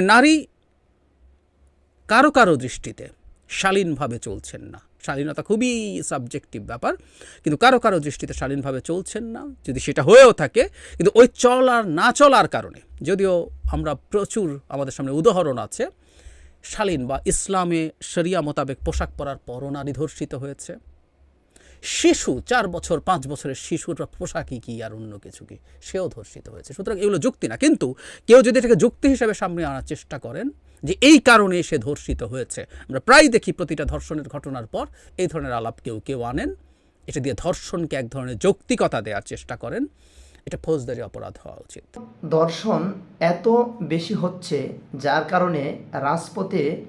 নারী কারও কারও দৃষ্টিতে শালীনভাবে চলছেন না। শালীনতা খুবই সাবজেক্টিভ ব্যাপার, কিন্তু কারও কারও দৃষ্টিতে শালীনভাবে চলছেন না। যদি সেটা হয়েও থাকে, কিন্তু ওই চলার, না চলার কারণে, যদিও আমরা প্রচুর, আমাদের সামনে উদাহরণ আছে, শালীন বা ইসলামে শরিয়া মোতাবেক পোশাক পরার পরও নারী ধর্ষিত হয়েছে। শিশু, চার বছর, পাঁচ বছরের শিশুর পোশাকই কি আর অন্য কিছু কি? সেও ধর্ষিত হয়েছে। সুতরাং এগুলো যুক্তি না। কিন্তু কেউ যদি এটাকে যুক্তি হিসেবে সামনে আনার চেষ্টা করেন যে এই কারণে সে ধর্ষিত হয়েছে, আমরা প্রায় দেখি প্রতিটা ধর্ষণের ঘটনার পর এই ধরনের আলাপ কেউ কেউ আনেন। এটা দিয়ে ধর্ষণকে এক ধরনের যৌক্তিকতা দেওয়ার চেষ্টা করেন। এটা ফৌজদারি অপরাধ হওয়া উচিত। ধর্ষণ এত বেশি হচ্ছে যার কারণে রাজপথে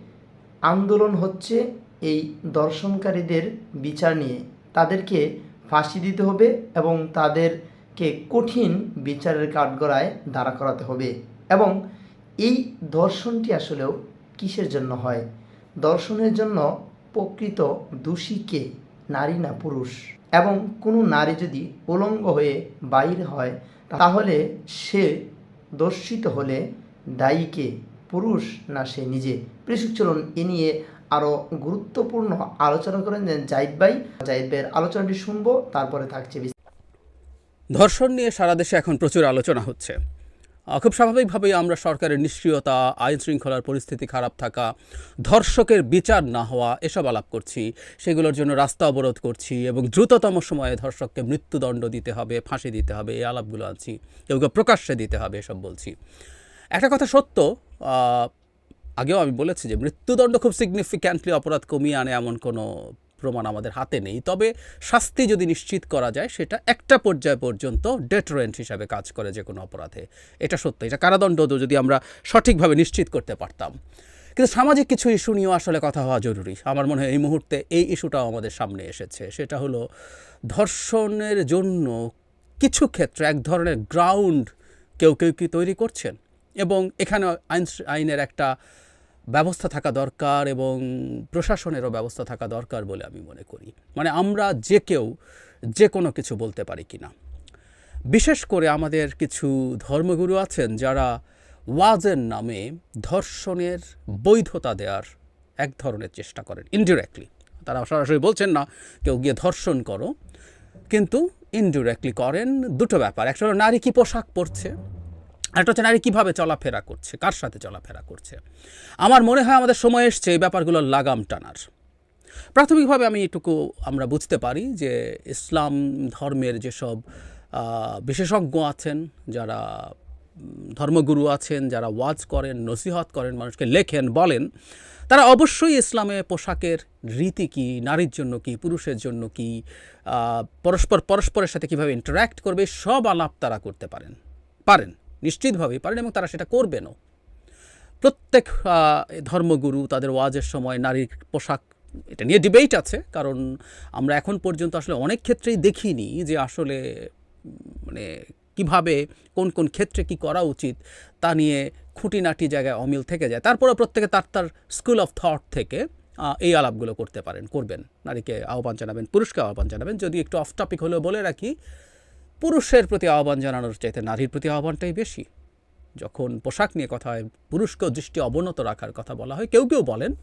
আন্দোলন হচ্ছে এই দর্শনকারীদের বিচার নিয়ে। তাদেরকে ফাঁসি দিতে হবে এবং তাদেরকে কঠিন বিচারের কাঠগড়ায় দাঁড়া করাতে হবে। এবং এই দর্শনটি আসলেও কিসের জন্য হয়? দর্শনের জন্য প্রকৃত দোষী কে? নারী না পুরুষ? এবং কোনো নারী যদি উলঙ্গ হয়ে বাইর হয়, তাহলে সে দর্শিত হলে দায়ী কে? পুরুষ না সে নিজে? প্রিসুক চলুন এ নিয়ে আরও গুরুত্বপূর্ণ আলোচনা করেন জাহিদ ভাই। জাহিদ ভাইয়ের আলোচনাটি শুনব, তারপরে থাকছে ধর্ষণ নিয়ে সারা দেশে এখন প্রচুর আলোচনা হচ্ছে। খুব স্বাভাবিকভাবেই আমরা সরকারের নিষ্ক্রিয়তা আইন শৃঙ্খলার পরিস্থিতি খারাপ থাকা, ধর্ষকের বিচার না হওয়া, এসব আলাপ করছি। সেগুলোর জন্য রাস্তা অবরোধ করছি এবং দ্রুততম সময়ে ধর্ষককে মৃত্যুদণ্ড দিতে হবে, ফাঁসি দিতে হবে, এই আলাপগুলো আনছি কেউ প্রকাশ্যে দিতে হবে, এসব বলছি। একটা কথা সত্য আগেও আমি বলেছি যে মৃত্যুদণ্ড খুব সিগনিফিক্যান্টলি অপরাধ কমিয়ে আনে এমন কোনো প্রমাণ আমাদের হাতে নেই। তবে শাস্তি যদি নিশ্চিত করা যায়, সেটা একটা পর্যায় পর্যন্ত ডেটারেন্ট হিসাবে কাজ করে যে কোনো অপরাধে। এটা সত্য, এটা কারাদণ্ড যদি আমরা সঠিকভাবে নিশ্চিত করতে পারতাম। কিন্তু সামাজিক কিছু ইস্যু নিয়েও আসলে কথা হওয়া জরুরি। আমার মনে হয় এই মুহূর্তে এই ইস্যুটাও আমাদের সামনে এসেছে। সেটা হলো ধর্ষণের জন্য কিছু ক্ষেত্রে এক ধরনের গ্রাউন্ড কেউ কেউ কি তৈরি করছেন? এবং এখানে আইন আইনের একটা ব্যবস্থা থাকা দরকার এবং প্রশাসনেরও ব্যবস্থা থাকা দরকার বলে আমি মনে করি। মানে আমরা যে কেউ, যে কোনো কিছু বলতে পারি কি না বিশেষ করে আমাদের কিছু ধর্মগুরু আছেন যারা ওয়াজের নামে ধর্ষণের বৈধতা দেওয়ার এক ধরনের চেষ্টা করেন ইনডিরেক্টলি তারা সরাসরি বলছেন না, কেউ গিয়ে ধর্ষণ করো। কিন্তু ইনডিরেক্টলি করেন, দুটো ব্যাপার। একটা নারী কি পোশাক পরছে? একটা হচ্ছে নারী কীভাবে চলাফেরা করছে, কার সাথে চলাফেরা করছে। আমার মনে হয় আমাদের সময় এসছে এই ব্যাপারগুলোর লাগাম টানার। প্রাথমিকভাবে আমি এটুকু আমরা বুঝতে পারি যে ইসলাম ধর্মের যেসব বিশেষজ্ঞ আছেন, যারা ধর্মগুরু আছেন, যারা ওয়াজ করেন, নসিহত করেন, মানুষকে লেখেন, বলেন, তারা অবশ্যই ইসলামে পোশাকের রীতি কি, নারীর জন্য কি, পুরুষের জন্য কি পরস্পর, পরস্পরের সাথে কীভাবে ইন্টারাক্ট করবে, সব আলাপ তারা করতে পারেন। পারেন। নিশ্চিতভাবেই পারেন এবং তারা সেটা করবেনও। প্রত্যেক ধর্মগুরু তাদের ওয়াজের সময় নারীর পোশাক, এটা নিয়ে ডিবেট আছে, কারণ আমরা এখন পর্যন্ত আসলে অনেক ক্ষেত্রেই দেখিনি যে আসলে মানে কীভাবে, কোন কোন ক্ষেত্রে কি করা উচিত, তা নিয়ে খুঁটিনাটি জায়গায় অমিল থেকে যায়। তারপরে প্রত্যেকে তার তার স্কুল অফ থট থেকে এই আলাপগুলো করতে পারেন, করবেন। নারীকে আহ্বান জানাবেন, পুরুষকে আহ্বান জানাবেন। যদি একটু অফ টপিক হলেও বলে রাখি পুরুষের প্রতি আহ্বান জানানোর চাইতে নারীর প্রতি আহ্বানটাই বেশি। যখন পোশাক নিয়ে কথা হয়, পুরুষকেও দৃষ্টি অবনত রাখার কথা বলা হয়, কেউ কেউ বলেন,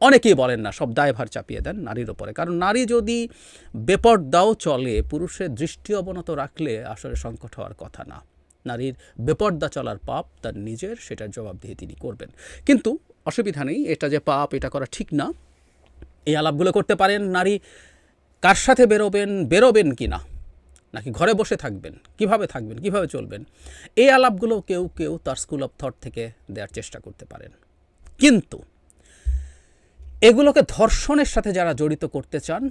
অনেকেই বলেন না, সব দায়ভার চাপিয়ে দেন নারীর ওপরে কারণ নারী যদি বেপর্দাও চলে, পুরুষের দৃষ্টি অবনত রাখলে আসলে সংকট হওয়ার কথা না। নারীর বেপর্দা চলার পাপ তার নিজের, সেটার জবাবদিহি তিনি করবেন। কিন্তু অসুবিধা নেই, এটা যে পাপ, এটা করা ঠিক না। এই আলাপগুলো করতে পারেন নারী, কার সাথে বেরোবেন বেরোবেন কি না নাকি ঘরে বসে থাকবেন? কীভাবে থাকবেন? কীভাবে চলবেন? এই আলাপগুলো কেউ কেউ তার স্কুল অফ থট থেকে দেওয়ার চেষ্টা করতে পারেন। কিন্তু এগুলোকে ধর্ষণের সাথে যারা জড়িত করতে চান,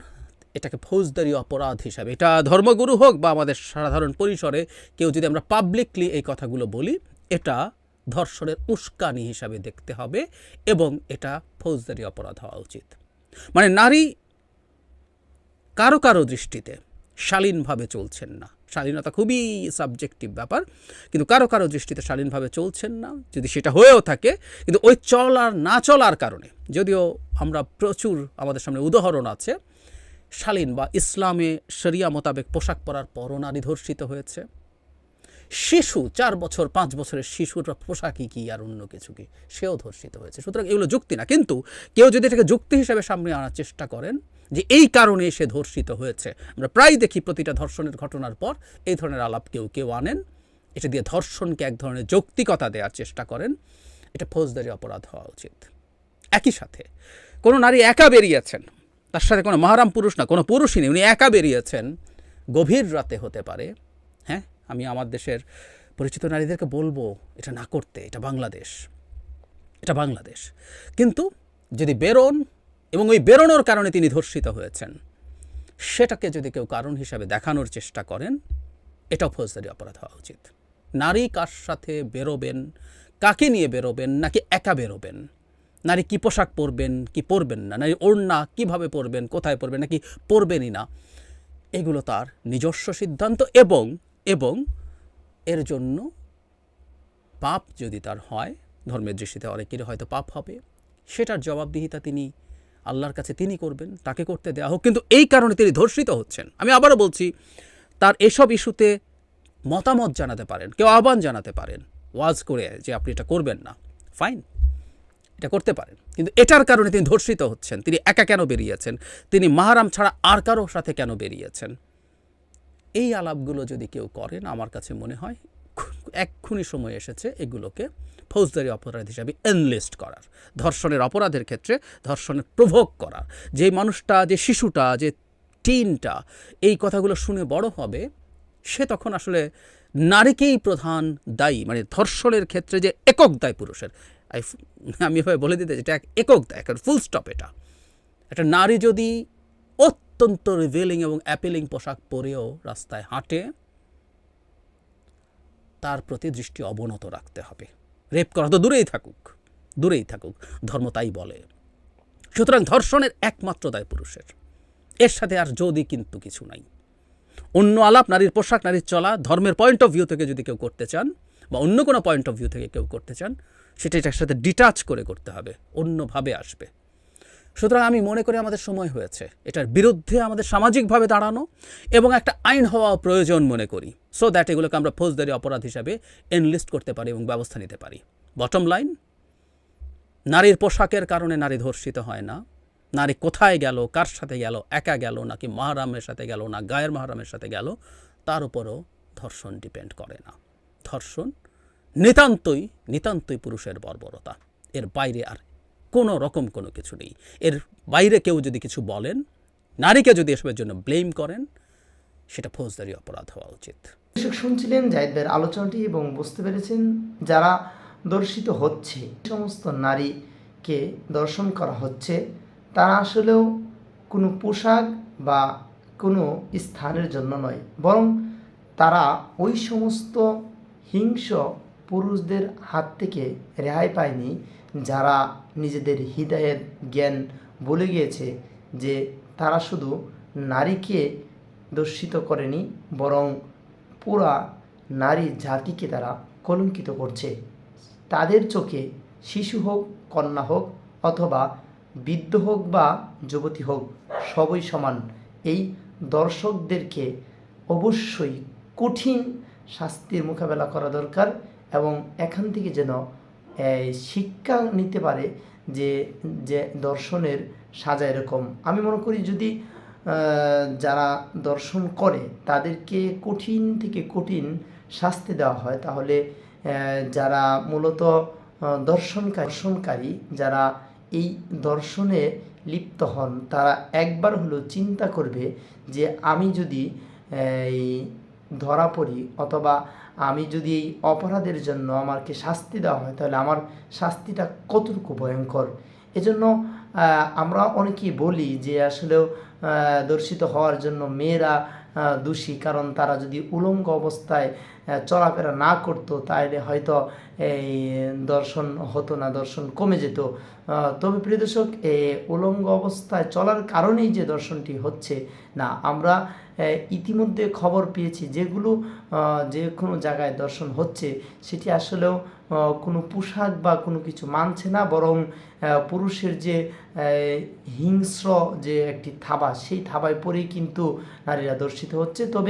এটাকে ফৌজদারি অপরাধ হিসাবে, এটা ধর্মগুরু হোক বা আমাদের সাধারণ পরিসরে কেউ যদি আমরা পাবলিকলি এই কথাগুলো বলি, এটা ধর্ষণের উস্কানি হিসাবে দেখতে হবে এবং এটা ফৌজদারি অপরাধ হওয়া উচিত। মানে নারী কারও কারও দৃষ্টিতে শালীনভাবে চলছেন না। শালীনতা খুবই সাবজেক্টিভ ব্যাপার। কিন্তু কারও কারও দৃষ্টিতে শালীনভাবে চলছেন না। যদি সেটা হয়েও থাকে, কিন্তু ওই চলার, না চলার কারণে, যদিও আমরা প্রচুর আমাদের সামনে উদাহরণ আছে, শালীন বা ইসলামে শরিয়া মোতাবেক পোশাক পরার পরও নারী ধর্ষিত হয়েছে। শিশু, চার বছর, পাঁচ বছরের শিশুর পোশাকই কি আর অন্য কিছু কি? সেও ধর্ষিত হয়েছে। সুতরাং এগুলো যুক্তি না। কিন্তু কেউ যদি এটাকে যুক্তি হিসেবে সামনে আনার চেষ্টা করেন যে এই কারণে সে ধর্ষিত হয়েছে, আমরা প্রায় দেখি প্রতিটা ধর্ষণের ঘটনার পর এই ধরনের আলাপ কেউ কেউ আনেন। এটা দিয়ে ধর্ষণকে এক ধরনের যৌক্তিকতা দেওয়ার চেষ্টা করেন। এটা ফৌজদারি অপরাধ হওয়া উচিত। একই সাথে কোনো নারী একা বেরিয়েছেন, তার সাথে কোনো মহারাম পুরুষ না, কোনো পুরুষই নেই, উনি একা বেরিয়েছেন, গভীর রাতে হতে পারে হ্যাঁ? আমি আমার দেশের পরিচিত নারীদেরকে বলব, এটা না করতে, এটা বাংলাদেশ। এটা বাংলাদেশ। কিন্তু যদি বেরোন, এবং ওই বেরোনোর কারণে তিনি ধর্ষিত হয়েছেন, সেটাকে যদি কেউ কারণ হিসাবে দেখানোর চেষ্টা করেন এটাও ফৌজদারি অপরাধ হওয়া উচিত। নারী কার সাথে বেরোবেন, কাকে নিয়ে বেরোবেন, নাকি একা বেরোবেন? নারী কী পোশাক পরবেন, কি পরবেন না? নারী ওড়না কীভাবে পরবেন, কোথায় পরবেন, নাকি পরবেনই না? এগুলো তার নিজস্ব সিদ্ধান্ত এবং এবং এর জন্য পাপ যদি তার হয়, ধর্মের দৃষ্টিতে অনেকেরই হয়তো পাপ হবে, সেটার জবাবদিহিতা তিনি আল্লাহর কাছে তিনি করবেন, তাকে করতে দেওয়া হোক। কিন্তু এই কারণে তিনি ধর্ষিত হচ্ছেন। আমি আবারও বলছি, তার এসব ইস্যুতে মতামত জানাতে পারেন, কেউ আহ্বান জানাতে পারেন, ওয়াজ করে যে আপনি এটা করবেন না, ফাইন, এটা করতে পারেন। কিন্তু এটার কারণে তিনি ধর্ষিত হচ্ছেন, তিনি একা কেন বেরিয়েছেন, তিনি মাহারাম ছাড়া আর কারোর সাথে কেন বেরিয়েছেন? এই আলাপগুলো যদি কেউ করেন, আমার কাছে মনে হয় এক্ষুনি সময় এসেছে এগুলোকে ফৌজদারি অপরাধ হিসাবে এনলিস্ট করার, ধর্ষণের অপরাধের ক্ষেত্রে ধর্ষণের প্রভোগ করার। যে মানুষটা, যে শিশুটা, যে টিনটা, এই কথাগুলো শুনে বড় হবে, সে তখন আসলে নারীকেই প্রধান দায়ী মানে ধর্ষণের ক্ষেত্রে যে একক দায় পুরুষের। আমি এভাবে বলে দিতে এক একক দায় একটা ফুল স্টপ এটা। একটা নারী যদি অত্যন্ত রিভেলিং এবং অ্যাপিলিং পোশাক পরেও রাস্তায় হাঁটে। তার প্রতি দৃষ্টি অবনত রাখতে হবে। রেপ করা তো দূরেই থাকুক দূরেই থাকুক, ধর্ম তাই বলে। সুতরাং ধর্ষণের একমাত্র দায় পুরুষের। এর সাথে আর যদি কিন্তু কিছু নাই। অন্য আলাপ, নারীর পোশাক, নারীর চলা, ধর্মের পয়েন্ট অফ ভিউ থেকে যদি কেউ করতে চান, বা অন্য কোনো পয়েন্ট অফ ভিউ থেকে কেউ করতে চান, সেটা এটার সাথে ডিটাচ করে করতে হবে, অন্যভাবে আসবে। সুতরাং আমি মনে করি আমাদের সময় হয়েছে। এটার বিরুদ্ধে আমাদের সামাজিকভাবে দাঁড়ানো এবং একটা আইন হওয়া প্রয়োজন মনে করি। সো দ্যাট এগুলোকে আমরা ফৌজদারি অপরাধ হিসাবে এনলিস্ট করতে পারি এবং ব্যবস্থা নিতে পারি। বটম লাইন নারীর পোশাকের কারণে নারী ধর্ষিত হয় না। নারী কোথায় গেল, কার সাথে গেল, একা গেল, নাকি মাহারামের সাথে গেল, না গায়ের মাহারামের সাথে গেল, তার উপরও ধর্ষণ ডিপেন্ড করে না। ধর্ষণ নিতান্তই নিতান্তই পুরুষের বর্বরতা। এর বাইরে আর কোনো রকম কোনো কিছু নেই। এর বাইরে কেউ যদি কিছু বলেন, নারীকে যদি এসবের জন্য ব্লেম করেন, সেটা ফৌজদারি অপরাধ হওয়া উচিত। শুনছিলেন জাহিদ ভাইয়ের আলোচনাটি এবং বুঝতে পেরেছেন যারা দর্শিত হচ্ছে সমস্ত নারীকে দর্শন করা হচ্ছে, তারা আসলেও কোনো পোশাক বা কোনো স্থানের জন্য নয়, বরং তারা ওই সমস্ত হিংস্র পুরুষদের হাত থেকে রেহাই পায়নি যারা নিজেদের হৃদয়ের জ্ঞান বলে গিয়েছে যে তারা শুধু নারীকে দর্শিত করেনি, বরং পুরা নারী জাতিকে তারা কলঙ্কিত করছে। তাদের চোখে শিশু হোক, কন্যা হোক, অথবা বৃদ্ধ হোক বা যুবতী হোক, সবই সমান। এই দর্শকদেরকে অবশ্যই কঠিন শাস্তির মোকাবেলা করা দরকার এবং এখান থেকে যেন শিক্ষা নিতে পারে যে যে দর্শনের সাজা এরকম। আমি মনে করি যদি যারা দর্শন করে তাদেরকে কঠিন থেকে কঠিন শাস্তি দেওয়া হয়, তাহলে যারা মূলত দর্শনকারী দর্শনকারী, যারা এই দর্শনে লিপ্ত হন, তারা একবার হলেও চিন্তা করবে যে, আমি যদি এই ধরা পড়ি অথবা আমি যদি এই অপরাধের জন্য আমাকে শাস্তি দেওয়া হয়, তাহলে আমার শাস্তিটা কতটুকু ভয়ঙ্কর? এজন্য আমরা অনেকেই বলি যে আসলেও দর্শিত হওয়ার জন্য মেয়েরা দোষী। কারণ তারা যদি উলঙ্গ অবস্থায় চলাফেরা না করতো তাহলে হয়তো এই দর্শন হতো না, দর্শন কমে যেত। তবে প্রিয় দর্শক উলঙ্গ অবস্থায় চলার কারণেই যে দর্শনটি হচ্ছে না, আমরা ইতিমধ্যে খবর পেয়েছি যেগুলো যে কোনো জায়গায় দর্শন হচ্ছে, সেটি আসলেও কোনো পোশাক বা কোনো কিছু মানছে না, বরং পুরুষের যে হিংস্র যে একটি থাবা, সেই থাবায় পরেই কিন্তু নারীরা দর্শিত হচ্ছে। তবে